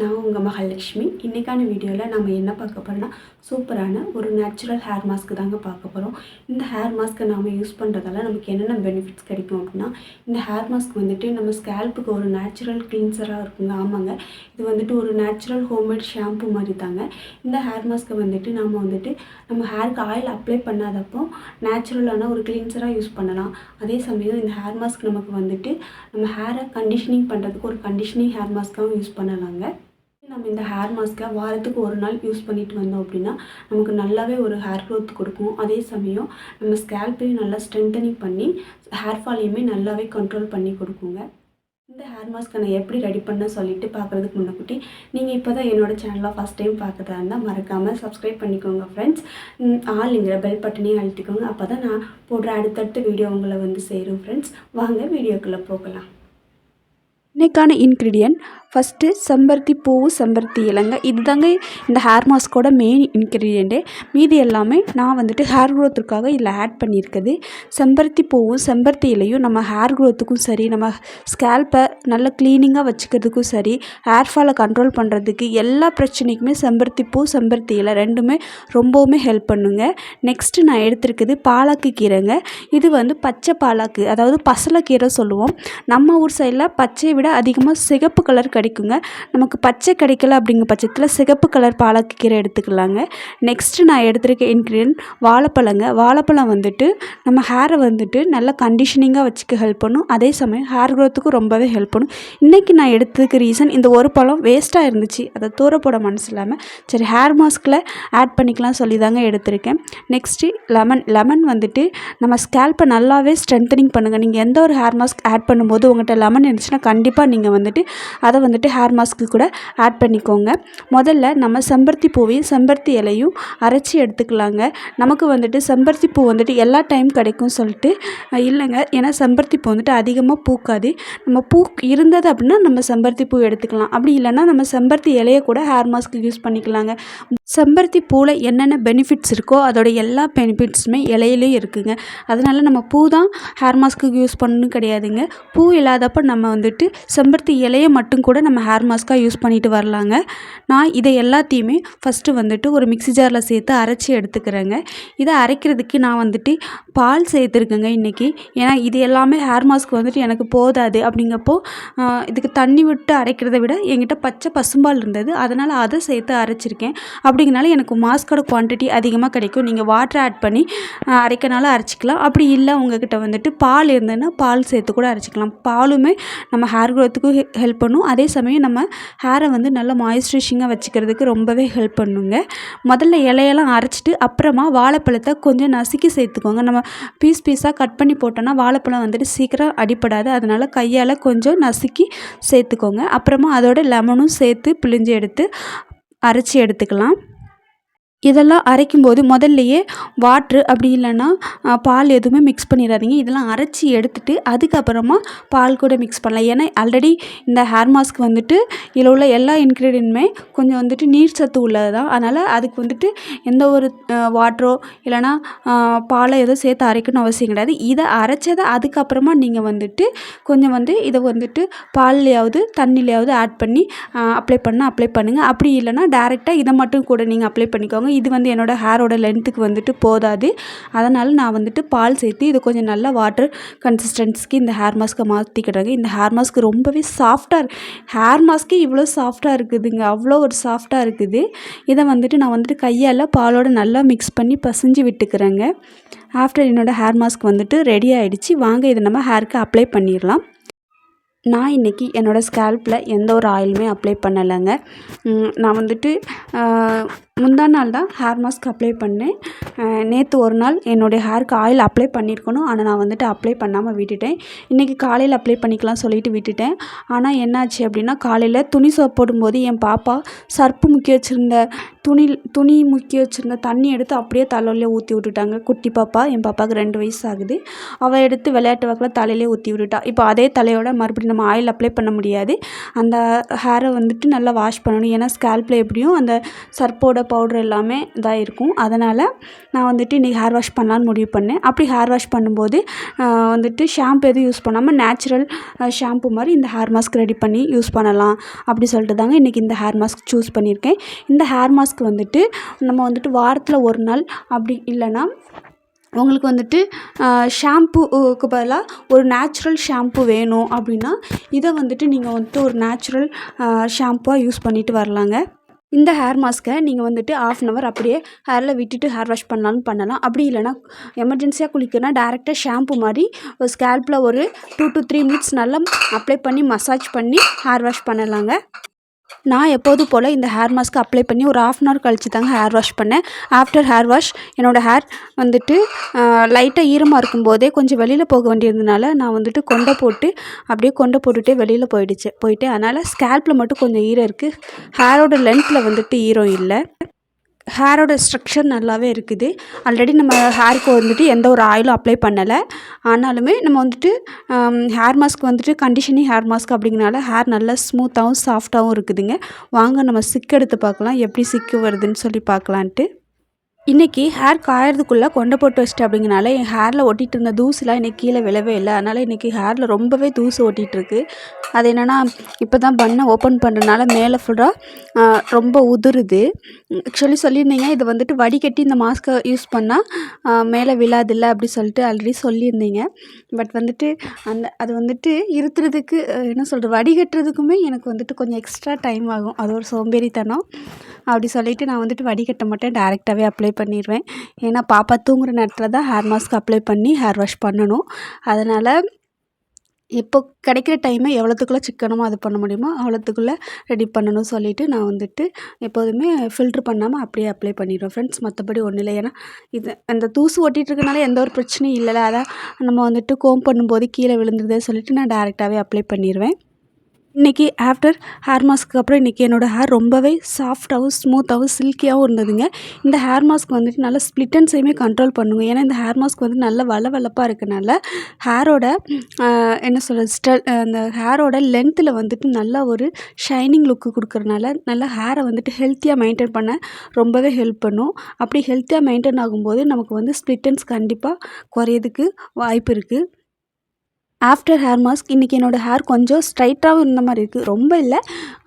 நான் உங்கள் மகாலட்சுமி. இன்றைக்கான வீடியோவில் நம்ம என்ன பார்க்க போகிறோன்னா சூப்பரான ஒரு நேச்சுரல் ஹேர் மாஸ்க் தாங்க பார்க்க போகிறோம் இந்த ஹேர் மாஸ்க்கை நாம் யூஸ் பண்ணுறதால நமக்கு என்னென்ன பெனிஃபிட்ஸ் கிடைக்கும் அப்படின்னா இந்த ஹேர் மாஸ்க் வந்துட்டு நம்ம ஸ்கேல்ப்புக்கு ஒரு நேச்சுரல் கிளீன்சராக இருக்குங்க. ஆமாங்க. இது வந்துட்டு ஒரு நேச்சுரல் ஹோம்மேட் ஷாம்பு மாதிரி தாங்க. இந்த ஹேர் மாஸ்க்கை வந்துட்டு நம்ம வந்துட்டு நம்ம ஹேருக்கு ஆயில் அப்ளை பண்ணாதப்போ நேச்சுரலான ஒரு கிளீன்சராக யூஸ் பண்ணலாம். அதே சமயம் இந்த ஹேர் மாஸ்க் நமக்கு வந்துட்டு நம்ம ஹேரை கண்டிஷனிங் பண்ணுறதுக்கு ஒரு கண்டிஷனிங் ஹேர் மாஸ்க்காகவும் யூஸ் பண்ணலாங்க. நம்ம இந்த ஹேர் மாஸ்க்கை வாரத்துக்கு ஒரு நாள் யூஸ் பண்ணிட்டு வந்தோம் அப்படின்னா நமக்கு நல்லாவே ஒரு ஹேர் க்ரோத் கொடுக்கும். அதே சமயம் நம்ம ஸ்கேல்பையும் நல்லா ஸ்ட்ரென்தனிங் பண்ணி ஹேர் ஃபாலையுமே நல்லாவே கண்ட்ரோல் பண்ணி கொடுக்குங்க. இந்த ஹேர் மாஸ்க்கை நான் எப்படி ரெடி பண்ண சொல்லிட்டு பார்க்குறதுக்கு முன்னக்குட்டி நீங்கள் இப்போ தான் என்னோடய சேனலாக ஃபஸ்ட் டைம் பார்க்குறதா இருந்தால் மறக்காமல் சப்ஸ்கிரைப் பண்ணிக்கோங்க ஃப்ரெண்ட்ஸ் ஆளுங்கிற பெல் பட்டனையும் அழுத்திக்கோங்க. அப்போ தான் நான் போடுற அடுத்தடுத்த வீடியோ உங்களை வந்து சேரும் ஃப்ரெண்ட்ஸ் வாங்க வீடியோக்குள்ளே போகலாம். இன்னைக்கான இன்க்ரீடியன்ட் ஃபஸ்ட்டு செம்பருத்தி பூவு செம்பருத்தி இலைங்க. இதுதாங்க இந்த ஹேர் மாஸ்க்கோட மெயின் இன்க்ரீடியண்ட்டு மீதி எல்லாமே நான் வந்துட்டு ஹேர் க்ரோத்துக்காக இதில் ஆட் பண்ணியிருக்குது. செம்பருத்தி பூவும் செம்பருத்தி இலையும் நம்ம ஹேர் க்ரோத்துக்கும் சரி நம்ம ஸ்கேல்ப்பை நல்ல க்ளீனிங்காக வச்சுக்கிறதுக்கும் சரி ஹேர் ஃபாலை கண்ட்ரோல் பண்ணுறதுக்கு எல்லா பிரச்சனைக்குமே செம்பருத்தி பூ செம்பருத்தி இலை ரெண்டுமே ரொம்பவுமே ஹெல்ப் பண்ணுங்க. நெக்ஸ்ட்டு நான் எடுத்திருக்குது பாலாக்கு கீரைங்க. இது வந்து பச்சை பாலாக்கு அதாவது பசலைக்கீரை சொல்லுவோம். நம்ம ஊர் சைடில் பச்சையை விட அதிகமாக சிகப்பு கலர் கிடைக்குங்க. நமக்கு பச்சை கிடைக்கல அப்படிங்கிற பட்சத்தில் சிகப்பு கலர் பாலக்கீரை எடுத்துக்கலாங்க. நெக்ஸ்ட்டு நான் எடுத்திருக்க இன்க்ரீடியன்ட் வாழைப்பழங்க. வாழைப்பழம் வந்துட்டு நம்ம ஹேரை வந்துட்டு நல்லா கண்டிஷனிங்காக வச்சுக்க ஹெல்ப் பண்ணும். அதே சமயம் ஹேர் க்ரோத்துக்கும் ரொம்பவே ஹெல்ப் பண்ணும். இன்றைக்கி நான் எடுத்ததுக்கு ரீசன் இந்த ஒரு பழம் வேஸ்ட்டாக இருந்துச்சு. அதை தூர போட மனசு இல்லாமல் சரி ஹேர் மாஸ்கில் ஆட் பண்ணிக்கலாம் சொல்லி தாங்க எடுத்திருக்கேன். நெக்ஸ்ட்டு லெமன் லெமன் வந்துட்டு நம்ம ஸ்கேல்ப்பை நல்லாவே ஸ்ட்ரென்த்தனிங் பண்ணுங்கள் நீங்கள் எந்த ஒரு ஹேர் மாஸ்க் ஆட் பண்ணும்போது உங்கள்கிட்ட லெமன் இருந்துச்சுன்னா கண்டிப்பாக நீங்கள் வந்துட்டு அதை வந்து வந்துட்டு ஹேர் மாஸ்க்கு கூட ஆட் பண்ணிக்கோங்க. முதல்ல நம்ம செம்பருத்தி பூவையும் செம்பருத்தி இலையும் அரைச்சி எடுத்துக்கலாங்க. நமக்கு வந்துட்டு செம்பருத்தி பூ வந்துட்டு எல்லா டைம் கிடைக்கும் சொல்லிட்டு இல்லைங்க. ஏன்னா செம்பருத்தி பூ வந்துட்டு அதிகமாக பூக்காது. நம்ம பூ இருந்தது அப்படின்னா நம்ம செம்பருத்தி பூ எடுத்துக்கலாம். அப்படி இல்லைன்னா நம்ம செம்பருத்தி இலையை கூட ஹேர் மாஸ்க்கு யூஸ் பண்ணிக்கலாங்க. செம்பருத்தி பூவில் என்னென்ன பெனிஃபிட்ஸ் இருக்கோ அதோட எல்லா பெனிஃபிட்ஸுமே இலையிலையும் இருக்குங்க. அதனால நம்ம பூ தான் ஹேர் மாஸ்க்கு யூஸ் பண்ணணும் கிடையாதுங்க. பூ இல்லாதப்போ நம்ம வந்துட்டு செம்பருத்தி இலையை மட்டும் கூட நம்ம ஹேர் மாஸ்க்காக யூஸ் பண்ணிட்டு வரலாங்க. நான் இதை எல்லாத்தையுமே ஃபஸ்ட்டு வந்துட்டு ஒரு மிக்ஸி ஜாரில் சேர்த்து அரைச்சி எடுத்துக்கிறேங்க. இதை அரைக்கிறதுக்கு நான் வந்துட்டு பால் சேர்த்துருக்கேங்க இன்றைக்கி ஏன்னா இது எல்லாமே ஹேர் மாஸ்க் வந்துட்டு எனக்கு போதாது. அப்படிங்கப்போ இதுக்கு தண்ணி விட்டு அரைக்கிறத விட என்கிட்ட பச்சை பசும்பால் இருந்தது. அதனால் அதை சேர்த்து அரைச்சிருக்கேன். அப்படிங்கனால எனக்கு மாஸ்க்கோட குவான்டிட்டி அதிகமாக கிடைக்கும். நீங்கள் வாட்டர் ஆட் பண்ணி அரைக்கனால அரைச்சிக்கலாம். அப்படி இல்லை உங்ககிட்ட வந்துட்டு பால் இருந்ததுன்னா பால் சேர்த்து கூட அரைச்சிக்கலாம். பாலுமே நம்ம ஹேர் க்ரோத்துக்கும் ஹெல்ப் பண்ணும். அதே அதே சமயம் நம்ம ஹேரை வந்து நல்லா மாய்ஸ்ட்ரைஷிங்காக வச்சுக்கிறதுக்கு ரொம்பவே ஹெல்ப் பண்ணுங்க. முதல்ல இலையெல்லாம் அரைச்சிட்டு அப்புறமா வாழைப்பழத்தை கொஞ்சம் நசுக்கி சேர்த்துக்கோங்க. நம்ம பீஸ் பீஸாக கட் பண்ணி போட்டோன்னா வாழைப்பழம் வந்துட்டு சீக்கிரம் அடிப்படாது அதனால் கையால் கொஞ்சம் நசுக்கி சேர்த்துக்கோங்க. அப்புறமா அதோட லெமனும் சேர்த்து பிழிஞ்சு எடுத்து அரைச்சி எடுத்துக்கலாம். இதெல்லாம் அரைக்கும்போது முதல்லையே வாட்ரு அப்படி இல்லைன்னா பால் எதுவுமே மிக்ஸ் பண்ணிடாதீங்க இதெல்லாம் அரைச்சி எடுத்துட்டு அதுக்கப்புறமா பால் கூட மிக்ஸ் பண்ணலாம். ஏன்னா ஆல்ரெடி இந்த ஹேர் மாஸ்க் வந்துட்டு இதில் உள்ள எல்லா இன்க்ரீடியன்ட்மே கொஞ்சம் வந்துட்டு நீர் சத்து உள்ளது தான் அதனால் அதுக்கு வந்துட்டு எந்த ஒரு வாட்டரோ இல்லைன்னா பாலை எதுவும் சேர்த்து அரைக்கணும்னு அவசியம் கிடையாது. இதை அரைச்சதை அதுக்கப்புறமா நீங்கள் வந்துட்டு கொஞ்சம் வந்து இதை வந்துட்டு பால்லையாவது தண்ணிலையாவது ஆட் பண்ணி அப்ளை பண்ணால் அப்ளை பண்ணுங்கள் அப்படி இல்லைன்னா டேரெக்டாக இதை மட்டும் கூட நீங்கள் அப்ளை பண்ணிக்கோங்க. இது வந்து என்னோடய ஹேரோட லென்த்துக்கு வந்துட்டு போதாது. அதனால் நான் வந்துட்டு பால் சேர்த்து இது கொஞ்சம் நல்லா வாட்டர் கன்சிஸ்டன்சிக்கு இந்த ஹேர் மாஸ்க்கை மாற்றிக்கிட்டாங்க இந்த ஹேர் மாஸ்க் ரொம்பவே சாஃப்டாக ஹேர் மாஸ்க்கே இவ்வளோ சாஃப்டாக இருக்குதுங்க. அவ்வளோ ஒரு சாஃப்டாக இருக்குது. இதை வந்துட்டு நான் வந்துட்டு கையால் பாலோட நல்லா மிக்ஸ் பண்ணி பசைஞ்சு விட்டுக்கிறேங்க. ஆஃப்டர் என்னோடய ஹேர் மாஸ்க் வந்துட்டு ரெடி ஆகிடுச்சு வாங்க இதை நம்ம ஹேருக்கு அப்ளை பண்ணிடலாம். நான் இன்றைக்கி என்னோடய ஸ்கேல்ப்பில் எந்த ஒரு ஆயிலுமே அப்ளை பண்ணலைங்க. நான் வந்துட்டு முந்தா நாள் தான் ஹேர் மாஸ்க் அப்ளை பண்ணேன். நேற்று ஒரு நாள் என்னுடைய ஹேருக்கு ஆயில் அப்ளை பண்ணியிருக்கணும் ஆனால் நான் வந்துட்டு அப்ளை பண்ணாமல் விட்டுட்டேன். இன்றைக்கி காலையில் அப்ளை பண்ணிக்கலாம் சொல்லிட்டு விட்டுட்டேன். ஆனால் என்னாச்சு அப்படின்னா காலையில் துணி சோப் போடும்போது என் பாப்பா சர்ப்பு முக்கி வச்சுருந்த துணி துணி முக்கி வச்சுருந்த தண்ணி எடுத்து அப்படியே தலையிலே ஊற்றி விட்டுட்டாங்க. குட்டி பாப்பா என் பாப்பாவுக்கு ரெண்டு வயசு ஆகுது. அவள் எடுத்து விளையாட்டு வாக்கில் தலையிலே ஊற்றி விட்டுட்டா. இப்போ அதே தலையோட மறுபடியும் நம்ம ஆயில் அப்ளை பண்ண முடியாது. அந்த ஹேரை வந்துட்டு நல்லா வாஷ் பண்ணணும். ஏன்னா ஸ்கேல்பில் எப்படியும் அந்த சர்ப்போட பவுடர் எல்லாமே இதாக இருக்கும். அதனால் நான் வந்துட்டு இன்றைக்கி ஹேர் வாஷ் பண்ணலான்னு முடிவு பண்ணேன். அப்படி ஹேர் வாஷ் பண்ணும்போது வந்துட்டு ஷாம்பு எதுவும் யூஸ் பண்ணாமல் நேச்சுரல் ஷாம்பு மாதிரி இந்த ஹேர் மாஸ்க் ரெடி பண்ணி யூஸ் பண்ணலாம் அப்படி சொல்லிட்டு தாங்க இன்றைக்கி இந்த ஹேர் மாஸ்க் சூஸ் பண்ணியிருக்கேன். இந்த ஹேர் மாஸ்க் வந்துட்டு நம்ம வந்துட்டு வாரத்தில் ஒரு நாள் அப்படி இல்லைன்னா உங்களுக்கு வந்துட்டு ஷாம்புக்கு பதிலாக ஒரு நேச்சுரல் ஷாம்பு வேணும் அப்படின்னா இதை வந்துட்டு நீங்கள் வந்துட்டு ஒரு நேச்சுரல் ஷாம்புவாக யூஸ் பண்ணிட்டு வரலாங்க. இந்த ஹேர் மாஸ்க்கை நீங்கள் வந்துட்டு ஆஃப் அன் அவர் அப்படியே ஹேரில் விட்டுட்டு ஹேர் வாஷ் பண்ணலான்னு பண்ணலாம். அப்படி இல்லைனா எமர்ஜென்சியாக குளிக்கணும்னா டேரெக்டாக ஷாம்பு மாதிரி ஒரு ஸ்கேல்பில் ஒரு டூ டு த்ரீ மினிட்ஸ் நல்லா அப்ளை பண்ணி மசாஜ் பண்ணி ஹேர் வாஷ் பண்ணலாங்க. நான் எப்போதும் போல் இந்த ஹேர் மாஸ்க்கு அப்ளை பண்ணி ஒரு ஆஃப் அன் ஹவர் கழிச்சு தாங்க ஹேர் வாஷ் பண்ணேன். ஆஃப்டர் ஹேர் வாஷ் என்னோடய ஹேர் வந்துட்டு லைட்டாக ஈரமாக இருக்கும்போதே கொஞ்சம் வெளியில் போக வேண்டியிருந்தனால நான் வந்துட்டு கொண்டை போட்டு அப்படியே கொண்டை போட்டுகிட்டே வெளியில் போயிடுச்சு போயிட்டு அதனால் ஸ்கேல்பில் மட்டும் கொஞ்சம் ஈரம் இருக்குது ஹேரோட லென்த்தில் வந்துட்டு ஈரம் இல்லை. ஹேரோட ஸ்ட்ரக்சர் நல்லாவே இருக்குது. ஆல்ரெடி நம்ம ஹேருக்கு வந்துட்டு எந்த ஒரு ஆயிலும் அப்ளை பண்ணலை. ஆனாலுமே நம்ம வந்துட்டு ஹேர் மாஸ்க் வந்துட்டு கண்டிஷனிங் ஹேர் மாஸ்க் அப்படிங்கிறனால ஹேர் நல்லா ஸ்மூத்தாகவும் சாஃப்டாகவும் இருக்குதுங்க. வாங்க நம்ம சிக்கு எடுத்து பார்க்கலாம். எப்படி சிக்கு வருதுன்னு சொல்லி பார்க்கலான்ட்டு. இன்றைக்கி ஹேர் காயறதுக்குள்ளே கொண்டை போட்டு வச்சிட்டு அப்படிங்கனால என் ஹேரில் ஒட்டிகிட்டு இருந்த தூசுலாம் இன்றைக்கி கீழே விழவே இல்லை. அதனால் இன்றைக்கி ஹேரில் ரொம்பவே தூசு ஓட்டிகிட்டுருக்கு அது என்னென்னா இப்போ தான் பண்ணை ஓப்பன் பண்ணுறதுனால மேலே ஃபுல்லாக ரொம்ப உதிருது. ஆக்சுவலி சொல்லியிருந்தீங்க இது வந்துட்டு வடிகட்டி இந்த மாஸ்க்கை யூஸ் பண்ணால் மேலே விழாதில்ல அப்படி சொல்லிட்டு ஆல்ரெடி சொல்லியிருந்தீங்க. பட் வந்துட்டு அந்த அது வந்துட்டு இருத்துறதுக்கு என்ன சொல்கிறது வடிகட்டுறதுக்குமே எனக்கு வந்துட்டு கொஞ்சம் எக்ஸ்ட்ரா டைம் ஆகும். அது ஒரு சோம்பேறித்தனம். அப்படி சொல்லிவிட்டு நான் வந்துட்டு வடிகட்ட மாட்டேன். டேரெக்டாகவே அப்ளை பண்ணிடுவேன் ஏன்னா பாப்பா தூங்குற நேரத்தில் தான் ஹேர் மாஸ்க் அப்ளை பண்ணி ஹேர் வாஷ் பண்ணணும். அதனால் இப்போ கிடைக்கிற டைமை எவ்வளோத்துக்குள்ளே சிக்கனமாக அது பண்ண முடியுமோ அவ்வளோத்துக்குள்ளே ரெடி பண்ணணும்னு சொல்லிவிட்டு நான் வந்துட்டு எப்போதுமே ஃபில்ட்ரு பண்ணாமல் அப்படியே அப்ளை பண்ணிடுவேன். ஃப்ரெண்ட்ஸ் மற்றபடி ஒன்றும் இல்லை. ஏன்னா இது அந்த தூசு ஒட்டிகிட்டு இருக்கனால எந்த ஒரு பிரச்சனையும் இல்லைல்ல. அதான் நம்ம வந்துட்டு கோம் பண்ணும்போது கீழே விழுந்துருதே சொல்லிவிட்டு நான் டேரெக்டாகவே அப்ளை பண்ணிடுவேன் இன்றைக்கி ஆஃப்டர் ஹேர் மாஸ்க்கு அப்புறம் இன்றைக்கி என்னோடய ஹேர் ரொம்பவே சாஃப்டாகவும் ஸ்மூத்தாகவும் சில்கியாகவும் இருந்ததுங்க. இந்த ஹேர் மாஸ்க் வந்துட்டு நல்லா ஸ்ப்ளிட்டன்ஸையுமே கண்ட்ரோல் பண்ணுங்க. ஏன்னா இந்த ஹேர் மாஸ்க் வந்து நல்ல வளவளப்பாக இருக்கனால ஹேரோட என்ன சொல்கிறது ஸ்டெல் அந்த ஹேரோட லென்த்தில் வந்துட்டு நல்ல ஒரு ஷைனிங் லுக்கு கொடுக்குறனால நல்லா ஹேரை வந்துட்டு ஹெல்த்தியாக மெயின்டைன் பண்ண ரொம்பவே ஹெல்ப் பண்ணும். அப்படி ஹெல்த்தியாக மெயின்டைன் ஆகும்போது நமக்கு வந்து ஸ்ப்ளிட்டன்ஸ் கண்டிப்பாக குறையதுக்கு வாய்ப்பு இருக்குது ஆஃப்டர் ஹேர் மாஸ்க் இன்றைக்கி என்னோடய ஹேர் கொஞ்சம் ஸ்ட்ரைட்டாகவும் இருந்த மாதிரி இருக்குது ரொம்ப இல்லை.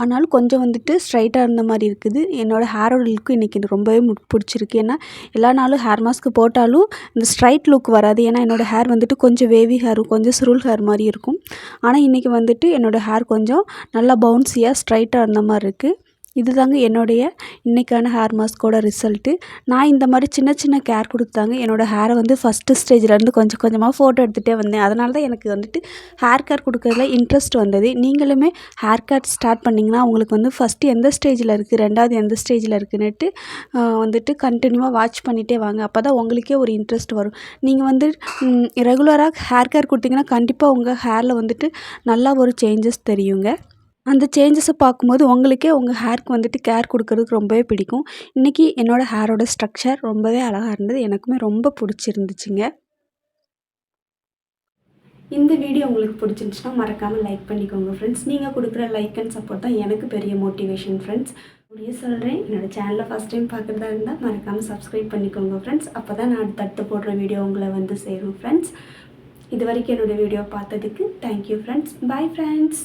ஆனாலும் கொஞ்சம் வந்துட்டு ஸ்ட்ரைட்டாக இருந்த மாதிரி இருக்குது. என்னோடய ஹேரோட லுக்கு இன்றைக்கி எனக்கு ரொம்பவே மு பிடிச்சிருக்கு. ஏன்னா எல்லா நாளும் ஹேர் மாஸ்க் போட்டாலும் இந்த ஸ்ட்ரைட் லுக் வராது. ஏன்னா என்னோடய ஹேர் வந்துட்டு கொஞ்சம் வேவி ஹேர் கொஞ்சம் சுருள் ஹேர் மாதிரி இருக்கும். ஆனால் இன்றைக்கி வந்துட்டு என்னோடய ஹேர் கொஞ்சம் நல்லா பவுன்சியாக ஸ்ட்ரைட்டாக இருந்த மாதிரி இருக்குது இதுதாங்க என்னுடைய இன்றைக்கான ஹேர் மாஸ்க்கோட ரிசல்ட்டு நான் இந்த மாதிரி சின்ன சின்ன கேர் கொடுத்தாங்க. என்னோடய ஹேரை வந்து ஃபஸ்ட்டு ஸ்டேஜ்லேருந்து கொஞ்சம் கொஞ்சமாக ஃபோட்டோ எடுத்துகிட்டே வந்தேன். அதனால தான் எனக்கு வந்துட்டு ஹேர் கேர் கொடுக்கறதுல இன்ட்ரெஸ்ட் வந்தது. நீங்களுமே ஹேர் கேர் ஸ்டார்ட் பண்ணிங்கன்னா உங்களுக்கு வந்து ஃபஸ்ட்டு எந்த ஸ்டேஜில் இருக்குது ரெண்டாவது எந்த ஸ்டேஜில் இருக்குன்னுட்டு வந்துட்டு கண்டினியூவாக வாட்ச் பண்ணிகிட்டே வாங்க. அப்போ தான் உங்களுக்கே ஒரு இன்ட்ரெஸ்ட் வரும். நீங்கள் வந்து ரெகுலராக ஹேர் கேர் கொடுத்தீங்கன்னா கண்டிப்பாக உங்கள் ஹேரில் வந்துட்டு நல்லா ஒரு சேஞ்சஸ் தெரியுங்க. அந்த சேஞ்சஸை பார்க்கும்போது உங்களுக்கே உங்கள் ஹேர்க்கு வந்துட்டு கேர் கொடுக்கறதுக்கு ரொம்பவே பிடிக்கும். இன்றைக்கி என்னோடய ஹேரோட ஸ்ட்ரக்சர் ரொம்பவே அழகாக இருந்தது. எனக்குமே ரொம்ப பிடிச்சிருந்துச்சுங்க. இந்த வீடியோ உங்களுக்கு பிடிச்சிருந்துச்சுன்னா மறக்காமல் லைக் பண்ணிக்கோங்க ஃப்ரெண்ட்ஸ் நீங்கள் கொடுக்குற லைக் அண்ட் சப்போர்ட் தான் எனக்கு பெரிய மோட்டிவேஷன் ஃப்ரெண்ட்ஸ் அப்படியே சொல்கிறேன் என்னோட சேனலை ஃபஸ்ட் டைம் பார்க்குறதா இருந்தால் மறக்காமல் சப்ஸ்கிரைப் பண்ணிக்கோங்க ஃப்ரெண்ட்ஸ் அப்போ தான் நான் அடுத்தடுத்து போடுற வீடியோ உங்களை வந்து சேரும் ஃப்ரெண்ட்ஸ் இது வரைக்கும் என்னோடய வீடியோ பார்த்ததுக்கு தேங்க்யூ ஃப்ரெண்ட்ஸ் பை ஃப்ரெண்ட்ஸ்